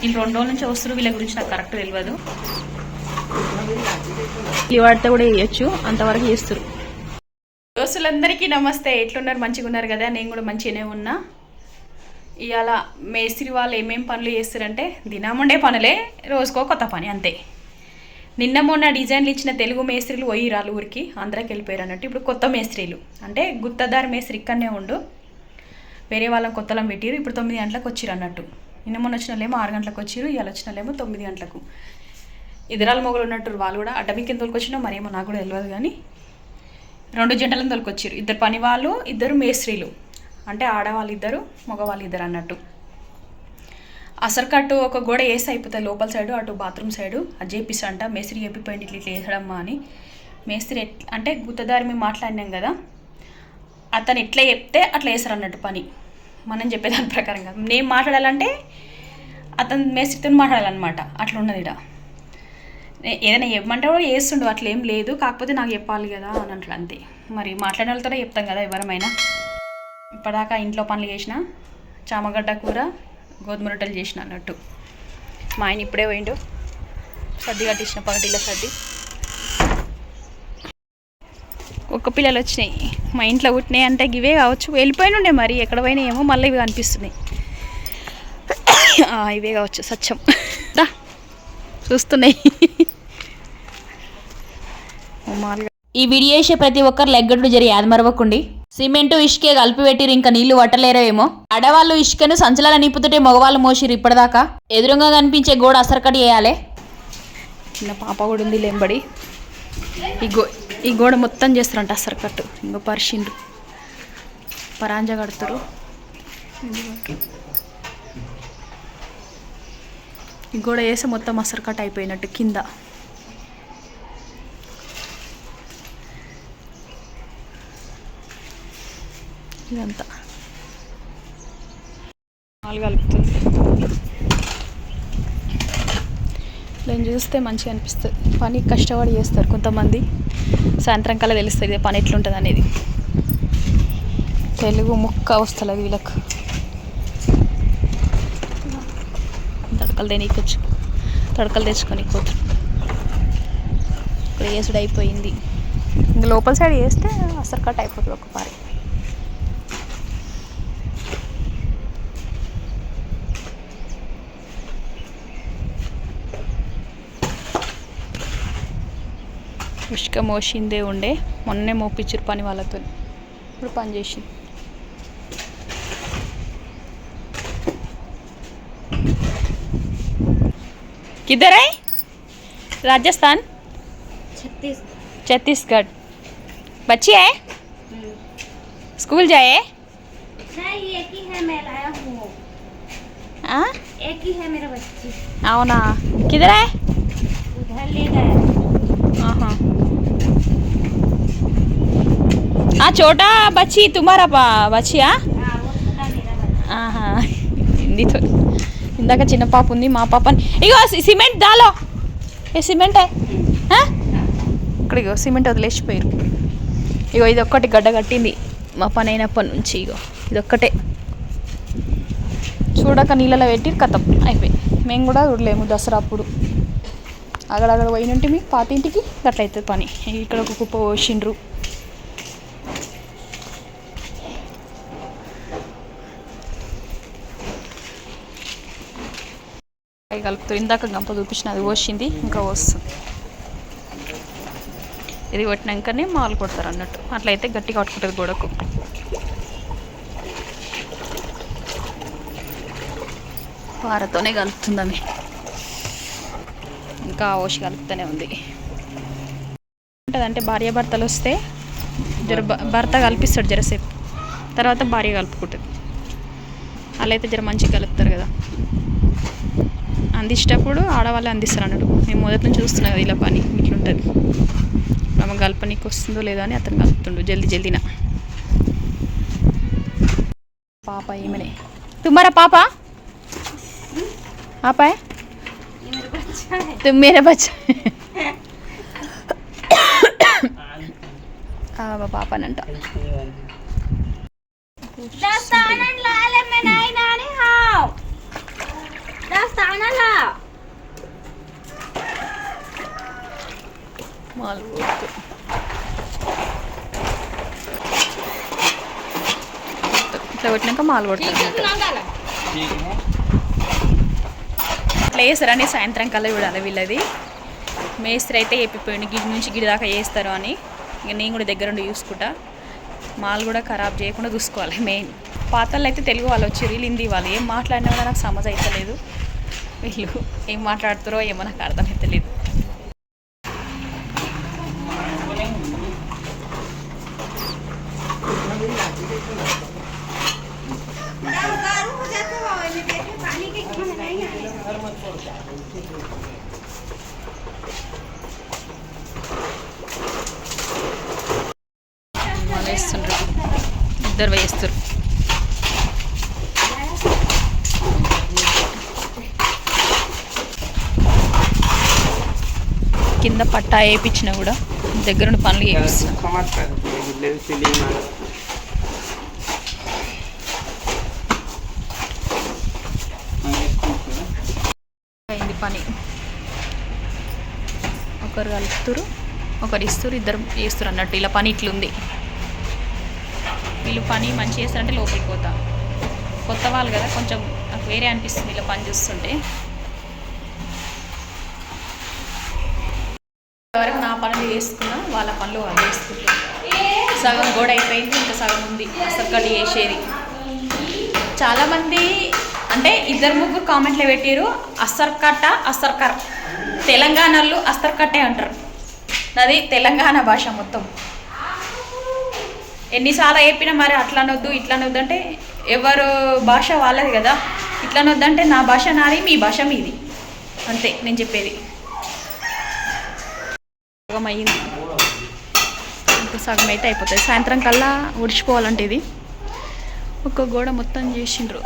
వీళ్ళు రెండు రోజుల నుంచి వస్తారు వీళ్ళ గురించి నాకు కరెక్ట్ తెలియదు వాడితే కూడా వేయచ్చు అంతవరకు చేస్తారు దోస్తులందరికీ నమస్తే. ఎట్లున్నారు? మంచిగా ఉన్నారు కదా? నేను కూడా మంచిగానే ఉన్నా. ఇవాళ మేస్త్రి వాళ్ళు ఏమేం పనులు చేస్తారంటే దినముండే పనులే రోజుకో కొత్త పని అంతే. నిన్న మొన్న డిజైన్లు ఇచ్చిన తెలుగు మేస్త్రీలు పోయిరాలు ఊరికి ఆంధ్రాకి వెళ్ళిపోయారు అన్నట్టు. ఇప్పుడు కొత్త మేస్త్రీలు. అంటే గుత్తదారి మేస్త్రి ఇక్కడనే ఉండు. వేరే వాళ్ళని కొత్తలం పెట్టిరు ఇప్పుడు తొమ్మిది గంటలకు వచ్చిరు అన్నట్టు. నిన్న మొన్న వచ్చిన ఆరు గంటలకు వచ్చిరు ఇవాళ వచ్చినలేమో తొమ్మిది గంటలకు. ఇద్దరాల మొగలు ఉన్నట్టు వాళ్ళు కూడా అడ్డమికి కింద వచ్చినా మరేమో నాకు కూడా తెలియదు కానీ రెండు జంటలను తోలుకొచ్చారు ఇద్దరు పని వాళ్ళు ఇద్దరు మేస్త్రీలు. అంటే ఆడవాళ్ళు ఇద్దరు మగవాళ్ళు ఇద్దరు అన్నట్టు. అసలు ఒక గోడ వేసి అయిపోతాయి? లోపల సైడు అటు బాత్రూమ్ సైడు? అది చేపిస్తా అంట మేస్త్రి చెప్పిపోయింది ఇట్లా ఇట్లా వేసడమ్మా అని. మేస్త్రి ఎట్ అంటే గుత్తదారి మేము మాట్లాడినాం కదా అతను ఎట్లా చెప్తే అట్లా వేస్తారు అన్నట్టు పని. మనం చెప్పేదాని ప్రకారం కాదు. నేను మాట్లాడాలంటే అతను మేస్త్రితో మాట్లాడాలన్నమాట. అట్లా ఉన్నది ఇడ ఏదైనా ఇవ్వమంటే కూడా చేస్తుండు అట్లా ఏం లేదు. కాకపోతే నాకు చెప్పాలి కదా అని అట్లా అంతే. మరి మాట్లాడిన వాళ్ళతోనే చెప్తాం కదా ఎవరమైనా. ఇప్పటిదాకా ఇంట్లో పనులు చేసిన చామగడ్డ కూర గోధుమ రొట్టెలు చేసిన అన్నట్టు. మా ఆయన ఇప్పుడే పోయిండు. సర్ది కట్టించిన పగటిలో సర్ది. ఒక్క పిల్లలు వచ్చినాయి. మా ఇంట్లో పుట్టినాయి అంటే ఇవే కావచ్చు. వెళ్ళిపోయినుండే మరి ఎక్కడ పోయినా ఏమో మళ్ళీ ఇవి కనిపిస్తున్నాయి. ఆ, ఇవే కావచ్చు సత్యం. రా చూస్తున్నాయి. ఈ వీడియో చేసే ప్రతి ఒక్కరు లెగ్గడ్లు జరి యాద మరవకుండి సిమెంట్ ఇసుకే కలిపి పెట్టిరు ఇంకా నీళ్ళు పట్టలేరో ఏమో. ఆడవాళ్ళు ఇసుకను సంచలాల నింపుతుంటే మగవాళ్ళు మోసిరు ఇప్పటిదాకా. ఎదురుగా కనిపించే గోడ అసరకటి వేయాలి చిన్న పాప కూడా ఉంది లేంబడి. ఈ గో ఈ గోడ మొత్తం చేస్తారంట అసలు కట్టు ఇంకో పరిచిండ్రు పరాంజ కడతారు. ఈ గోడ వేసి మొత్తం అసలు కట్ అయిపోయినట్టు కింద. ఇదంతా. నాలుగు కలుపుతుంది. నేను చూస్తే మంచిగా అనిపిస్తుంది. పని కష్టపడి చేస్తారు కొంతమంది. సాయంత్రం కల్లా తెలుస్తుంది ఇదే పని ఎట్లుంటుంది అనేది తెలుగు ముక్క వస్తలేదు వీళ్ళకు. తడకలు తెనీకొచ్చు. తడకలు తెచ్చుకొని కూతురు ఇప్పుడు వేసుడు అయిపోయింది. ఇంక లోపల సైడ్ వేస్తే అసలు కట్ అయిపోతుంది ఒక పారి. ఇసుక మోసిందే ఉండే మొన్నే మోపించారు పని వాళ్ళతో ఇప్పుడు పని చేసింది किधर है राजस्थान छत्तीस छत्तीसगढ़ बच्ची है स्कूल जाए नहीं एक ही है मैं लाया हूँ हाँ एक ही है मेरा बच्ची आओ ना किधर है उधर ले गए हाँ छोटा बच्ची तुम्हारा पा- बच्ची हाँ हाँ वो छोटा मेरा बच्चा ఆహా హిందీతో ఇందాక చిన్న పాప ఉంది మా పాపని ఇగో సి- సిమెంట్ దాలో ఏ సిమెంటే ఆ? ఇక్కడ ఇగో సిమెంట్ వదిలేసిపోయారు ఇగో ఇది ఒక్కటి గడ్డ కట్టింది మా పని అయినప్పటి నుంచి ఇగో ఇది ఒక్కటే చూడక నీళ్ళలో పెట్టి కథం అయిపోయి మేము కూడా చూడలేము దసరా అప్పుడు అక్కడక్కడ పోయినంటే మీ పాతింటికి అట్లయితుంది పని ఇక్కడ ఒక కుప్ప పోసిండ్రు అవి కలుపుతారు ఇందాక గంప చూపించిన అది పోసింది ఇంకా వస్తుంది ఇది కొట్టినాకనే మాలు కొడతారు అన్నట్టు. అట్లయితే గట్టిగా పట్టుకుంటుంది గోడకు. పారతోనే కలుపుతుంది ఆమె ఇంకా ఓసి కలుపుతూనే ఉంది. ఉంటుందంటే భార్య భర్తలు వస్తే జర భర్త కల్పిస్తాడు జరసేపు. తర్వాత భార్య కలుపుకుంటుంది. అలా అయితే జర మంచిగా కలుపుతారు కదా. అందించేటప్పుడు ఆడవాళ్ళు అందిస్తారు అన్నాడు మేము మొదటి నుంచి చూస్తున్నాం కదా ఇలా పని ఇట్లుంటుంది. ఆమె గల్పనీకి వస్తుందో లేదో అని అతను కలుపుతుండు జల్దీ జల్దీనా. పాప ఏమనే తుమ్మారా పాప? ఆపాయ తుమ్మేరా బచ్చా పాపనంట. కానాలా? ఇట్లా పెట్టినాక మాలు ఇట్లా అని సాయంత్రం కల్లా చూడాలి వీళ్ళది. మేస్త్రి అయితే చెప్పిపోయింది గిడి నుంచి గిడి దాకా వేస్తారు అని. ఇక నేను కూడా దగ్గరుండి చూసుకుంటా. మాలు కూడా ఖరాబ్ చేయకుండా చూసుకోవాలి మెయిన్. పాత్రలు అయితే తెలుగు వాళ్ళు వచ్చి రీల్ హిందీ వాళ్ళు ఏం మాట్లాడినా కూడా నాకు సమజ్ అవుతలేదు వీళ్ళు ఏం మాట్లాడుతారో ఏమో నాకు అర్థమవుతలేదు వేస్తుండ్రు ఇద్దరు వేస్తారు కింద పట్టా వేయించినా కూడా దగ్గర పనులు చేయిస్తాను అయింది పని. ఒకరు కలుపుతురు ఒకరు ఇస్తారు ఇద్దరు చేస్తారు అన్నట్టు ఇలా పని ఇట్లుంది. వీళ్ళు పని మంచి చేస్తారంటే లోపలికి పోతా. కొత్త వాళ్ళు కదా కొంచెం నాకు వేరే అనిపిస్తుంది ఇలా పని చూస్తుంటే. వరకు చేసుకున్నా వాళ్ళ పనులు వాళ్ళు చేసుకుంటారు. సగం గోడ అయిపోయింది ఇంకా సగం ఉంది. అసలు కట్ చేసేది. చాలామంది అంటే ఇద్దరు ముగ్గురు కామెంట్లు పెట్టారు అస్తర్ కట్ట అస్తర్ కర్ తెలంగాణలో అస్తర్ కట్టే అంటారు. అది తెలంగాణ భాష మొత్తం. ఎన్నిసార్లు చెప్పినా మరి అట్లా అనొద్దు ఇట్లా అనొద్దు అంటే ఎవరు భాష వాళ్ళది కదా. ఇట్లా అనొద్దు అంటే నా భాష నాది మీ భాష మీది. అంతే నేను చెప్పేది. సగం అయ్యింది సగం అయితే అయిపోతుంది సాయంత్రం కల్లా ఉడిచిపోవాలంటే ఇది. ఒక గోడ మొత్తం చేసిండ్రు.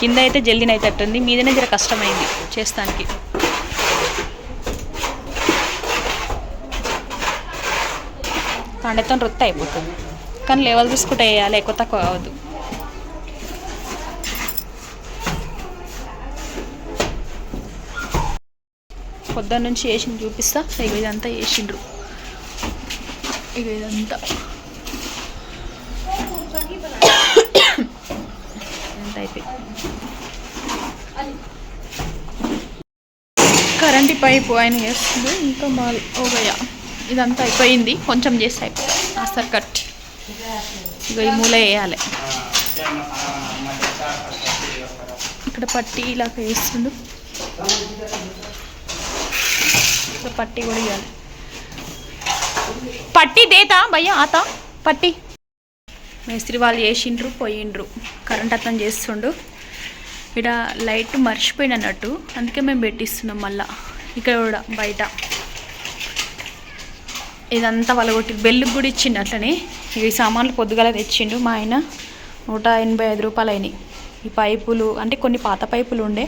కింద అయితే జల్లినైతట్టుంది మీదనే జర కష్టమైంది చేస్తానికి. తండతో రొత్త అయిపోతుంది. కానీ లెవెల్ చూసుకుంటే వేయాలి ఎక్కువ తక్కువ కావద్దు. పొద్దున్న నుంచి వేసింది చూపిస్తా ఇక ఇదంతా వేసిండ్రు. ఇక ఇదంతా. ఇదంతా అయిపోయింది. కరెంట్ పైపు ఆయన వేస్తుంది ఇంకా మాల్ ఓగయ్య ఇదంతా అయిపోయింది కొంచెం చేస్తే అయిపోయింది అసలు కట్ ఇక ఈ మూల వేయాలి. ఇక్కడ పట్టి ఇలా వేస్తుండు. ఇక్కడ పట్టి కూడా ఇవ్వాలి పట్టి దేతా భయ్య ఆత? పట్టి. మేస్త్రి వాళ్ళు చేసిండ్రు పోయిండ్రు. కరెంట్ అర్థం చేస్తుండు. ఇక్కడ లైట్ మర్చిపోయినట్టు అందుకే మేము పెట్టిస్తున్నాం మళ్ళా. ఇక్కడ కూడా బయట. ఇదంతా వలగొట్టి బెల్లుకి కూడా ఇచ్చిండు అట్లనే. ఈ సామాన్లు పొద్దుగల తెచ్చిండు మా ఆయన. నూట ఎనభై ఐదు రూపాయలు అయినాయి ఈ పైపులు అంటే కొన్ని పాత పైపులు ఉండే.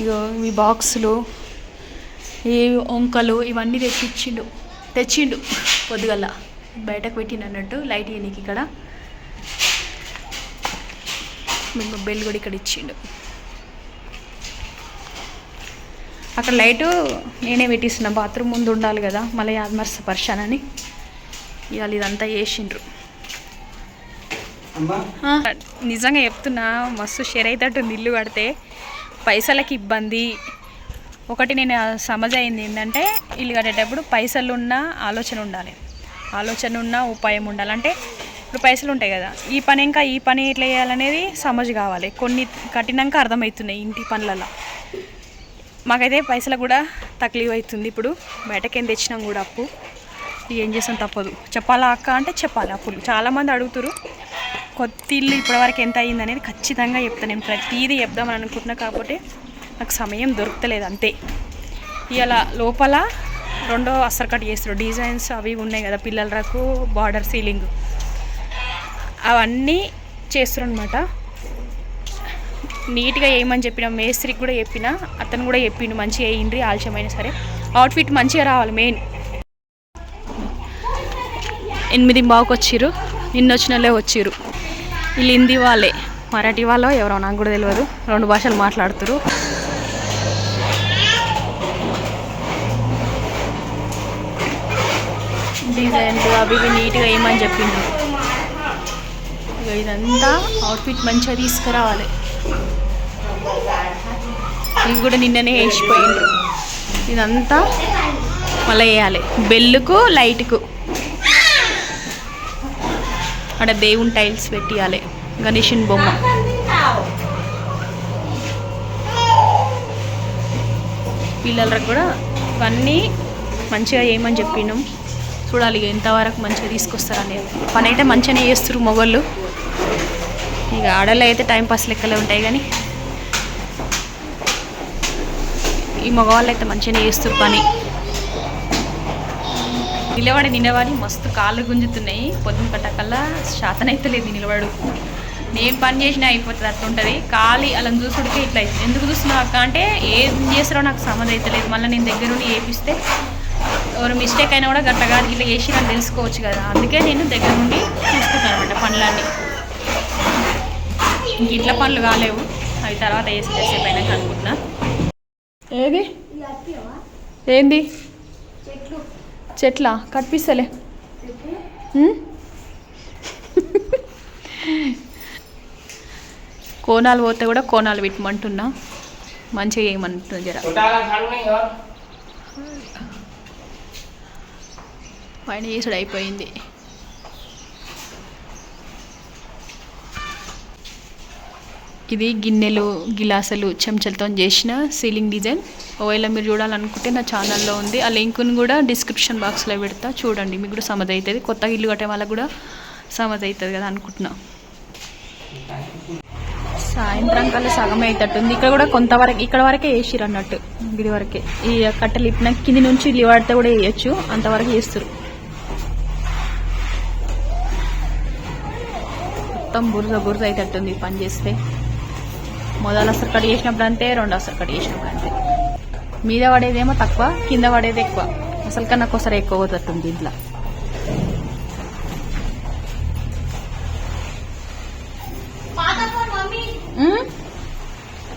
ఇగో ఈ బాక్సులు ఈ వంకలు ఇవన్నీ తెచ్చిచ్చిండు. తెచ్చిండు పొద్దుగల. బయటకు పెట్టిండు అన్నట్టు లైట్ ఇయనికి ఇక్కడ. మేము బెల్ కూడా ఇక్కడ ఇచ్చిండు. అక్కడ లైటు నేనే పెట్టిస్తున్నా. బాత్రూమ్ ముందు ఉండాలి కదా మళ్ళీ యాద్మర్స్ పర్షానని ఇవాళ ఇదంతా చేసిండ్రు. నిజంగా చెప్తున్నా మస్తు షేర్ అవుతుంది ఇల్లు కడితే. పైసలకి ఇబ్బంది. ఒకటి నేను సమజ్ అయింది ఏంటంటే ఇల్లు కట్టేటప్పుడు పైసలు ఉన్న ఆలోచన ఉండాలి. ఆలోచన ఉన్న ఉపాయం ఉండాలి. అంటే ఇప్పుడు పైసలు ఉంటాయి కదా ఈ పని ఇంకా ఈ పని ఎట్లా చేయాలనేది సమజ్ కావాలి. కొన్ని కట్టినాక అర్థమవుతున్నాయి ఇంటి పనులలో మాకైతే పైసలు కూడా తక్లీవ్ అవుతుంది ఇప్పుడు. బయటకేం తెచ్చినాం కూడా అప్పు. ఏం చేసాం తప్పదు. చెప్పాలా అక్క అంటే చెప్పాలి అప్పులు. చాలామంది అడుగుతారు కొత్త ఇల్లు ఇప్పటివరకు ఎంత అయ్యింది అనేది ఖచ్చితంగా చెప్తాను నేను ప్రతిదీ చెప్దామని అనుకుంటున్నా కాకపోతే నాకు సమయం దొరుకుతలేదు అంతే. ఇలా లోపల రెండో అస్సర్ కట్ చేస్తారు డిజైన్స్ అవి ఉన్నాయి కదా పిల్లలకు బార్డర్ సీలింగ్. అవన్నీ చేస్తారు అనమాట నీట్గా వేయమని చెప్పిన మేస్త్రికి కూడా చెప్పిన అతను కూడా చెప్పిండు మంచిగా వేయండి ఆలస్యమైనా సరే. అవుట్ఫిట్ మంచిగా రావాలి మెయిన్. ఎనిమిది బావుకి వచ్చిర్రు నిన్న వచ్చిన వాళ్ళే వచ్చిర్రు. వీళ్ళు హిందీ వాళ్ళే. మరాఠీ వాళ్ళో ఎవరో నాకు కూడా తెలియదు రెండు భాషలు మాట్లాడుతురు డిజైన్లు అవి ఇవి నీట్గా వేయమని చెప్పిండ్రు ఇక ఇదంతా అవుట్ఫిట్ మంచిగా తీసుకురావాలి. ఇవి కూడా నిన్ననే వేసిపోయిండ్రు ఇదంతా మళ్ళీ వేయాలి. బెల్లుకు లైట్కు. అక్కడ దేవుని టైల్స్ పెట్టియాలి. గణేషుని బొమ్మ. పిల్లలకు కూడా ఇవన్నీ మంచిగా చేయమని చెప్పినాం. చూడాలి ఎంతవరకు మంచిగా తీసుకొస్తారు అనేది పని అయితే మంచిగానే చేస్తారు మొగళ్ళు. ఇక ఆడలో అయితే టైంపాస్ లెక్కలే ఉంటాయి కానీ ఈ మగవాళ్ళు అయితే మంచిగా చేస్తారు పని. నిలబడి నిలబడి మస్తు కాళ్ళు గుంజుతున్నాయి. పొద్దున కట్టకల్లా శాతం అయితే లేదు నిలబడు. నేను పని చేసినా అయిపోతుంది అట్లుంటుంది ఖాళీ అలా చూసుడికే ఇట్లా అవుతుంది ఎందుకు చూస్తున్నావు అక్క అంటే ఏం చేస్తారో నాకు సంబంధం అయితే లేదు. మళ్ళీ నేను దగ్గర ఉండి ఏపిస్తే ఎవరు మిస్టేక్ అయినా కూడా గట్టగా ఇట్లా చేసి నాకు తెలుసుకోవచ్చు కదా. అందుకే నేను దగ్గర నుండి చూసుకుంటాను అనమాట పనులన్నీ. ఇంక ఇంట్లో పనులు కాలేవు. అవి తర్వాత వేసి చేసేపైనా అనుకుంటున్నా ఏది? ఏంది? చెట్లా? కనిపిస్తలే. కోనాలు పోతే కూడా కోనాలు పెట్టమంటున్నా. మంచిగా చేయమంటున్నా జర. పైన చేసుడు అయిపోయింది. ఇది గిన్నెలు గిలాసులు చెంచలతో చేసిన సీలింగ్ డిజైన్ ఒకవేళ మీరు చూడాలనుకుంటే నా ఛానల్లో ఉంది. ఆ లింక్ను కూడా డిస్క్రిప్షన్ బాక్స్లో పెడతా. చూడండి మీకు కూడా సమజ్ అవుతుంది కొత్తగా ఇల్లు కట్టే వాళ్ళకు కూడా సమజ్ అవుతుంది కదా అనుకుంటున్నా. సాయంత్రం కల్లా సగం అవుతట్టుంది ఇక్కడ కూడా కొంతవరకు ఇక్కడ వరకే వేసిరు అన్నట్టు. ఇది వరకే. ఈ కట్టెలు ఇప్పిన కింది నుంచి ఇల్లు పడితే కూడా వేయచ్చు. అంతవరకు వేస్తారు మొత్తం బురద బురద అయితట్టుంది పని చేస్తే. మొదలు అసలు కట్ చేసినప్పుడు అంతే రెండు అసలు కట్ చేసినప్పుడు అంతే. మీద పడేదేమో తక్కువ కింద పడేది ఎక్కువ. అసలు కన్నా ఒకసారి ఎక్కువ అవుతుంది ఇంట్లో?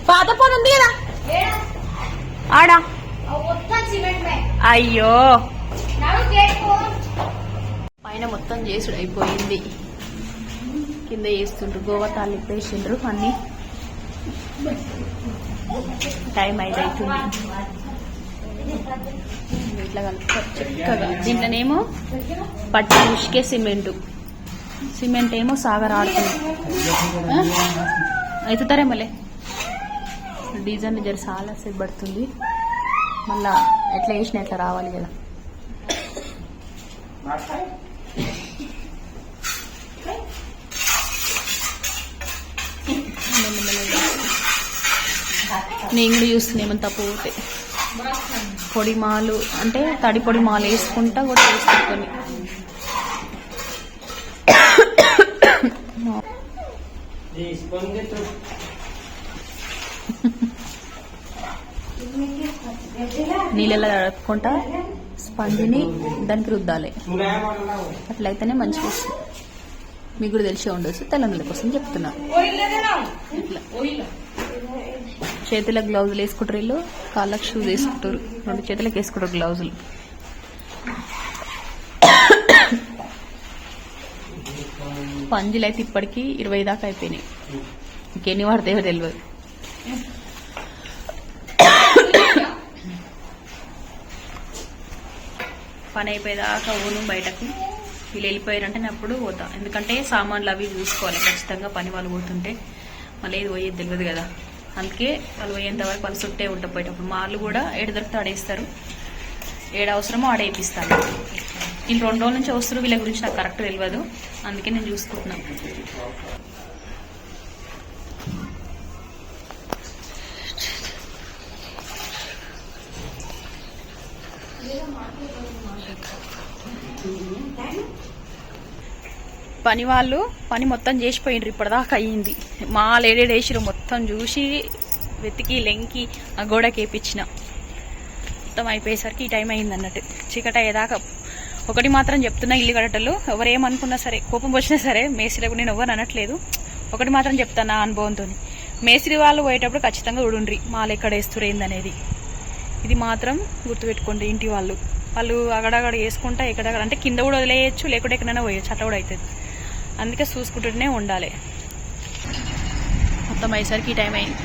పాత ఫోన్ ఉంది కదా? ఆడా? అయ్యో. పైన మొత్తం చేసుడు అయిపోయింది. కింద చేస్తుండ్రు గోవా తాలింపు వేసిండ్రు అన్ని. టైం ఐదు అవుతుంది ఇట్లా కలుపుతారు చక్కగా. దీంట్లోనేమో పట్టి ఉష్కే సిమెంట్. సిమెంట్ ఏమో సాగర్ ఆడుతుంది అవుతారే మళ్ళీ డీజన్ జర చాలా సేపు పడుతుంది. మళ్ళా ఎట్లా వేసినా ఎట్లా రావాలి కదా. నేను కూడా చూస్తుంది తప్పు పోతే. పొడి మాలు అంటే తడి పొడి మాలు వేసుకుంటా కూడా వేసుకొని నీళ్ళలో కడపకుండా స్పందిని దానికి రుద్దాలి. అట్లయితేనే మంచి వస్తుంది. మీకు కూడా తెలిసే ఉండొచ్చు తెలంగాణ కోసం చెప్తున్నా. ఇట్లా. చేతులకు గ్లౌజులు వేసుకుంటారు వీళ్ళు కాళ్ళకు షూస్ వేసుకుంటారు. రెండు చేతులకు వేసుకుంటారు గ్లౌజులు. పంజులు అయితే ఇప్పటికీ ఇరవై దాకా అయిపోయినాయి. ఇంకెన్ని వాడతాయో తెలియదు పని అయిపోయేదాకా ఊను బయటకు. వీళ్ళు వెళ్ళిపోయారంటే నేను అప్పుడు పోతా. ఎందుకంటే సామాన్లు అవి చూసుకోవాలి. ఖచ్చితంగా పని వాళ్ళు పోతుంటే మళ్ళీ ఏది పోయేది తెలియదు కదా. అందుకే వాళ్ళు పోయేంత వరకు వాళ్ళు చుట్టే ఉంటా పోయేటప్పుడు మా వాళ్ళు కూడా ఏడు దొరికితే ఆడేస్తారు ఏడు అవసరమో ఆడేపిస్తాను వీళ్ళు రెండు రోజుల నుంచి వస్తారు వీళ్ళ గురించి నాకు కరెక్ట్ తెలియదు అందుకే నేను చూసుకుంటున్నాను. పని వాళ్ళు పని మొత్తం చేసిపోయిండ్రు ఇప్పటిదాకా అయ్యింది. మా లేడీ వేసిరు మొత్తం చూసి వెతికి లెంకి ఆ గోడకి వేపించిన. మొత్తం అయిపోయేసరికి ఈ టైం అయింది అన్నట్టు. చీకట అయ్యేదాకా ఒకటి మాత్రం చెప్తున్నా ఇల్లు కడటలు ఎవరు ఏమనుకున్నా సరే కోపం వచ్చినా సరే మేస్త్రికి నేను ఎవరు అనట్లేదు. ఒకటి మాత్రం చెప్తాను నా అనుభవంతో మేస్త్రి వాళ్ళు పోయేటప్పుడు ఖచ్చితంగా చూడుండ్రి మాలు ఎక్కడ వేస్తురు ఏందనేది. ఇది మాత్రం గుర్తుపెట్టుకోండి ఇంటి వాళ్ళు. వాళ్ళు అగడగడ వేసుకుంటా ఎక్కడక్కడ అంటే కింద కూడా వదిలేయచ్చు లేకుంటే ఎక్కడైనా పోయచ్చు అట్లా కూడా అవుతుంది అందుకే చూసుకుంటూనే ఉండాలి. మొత్తం అయ్యేసరికి ఈ టైం అయింది.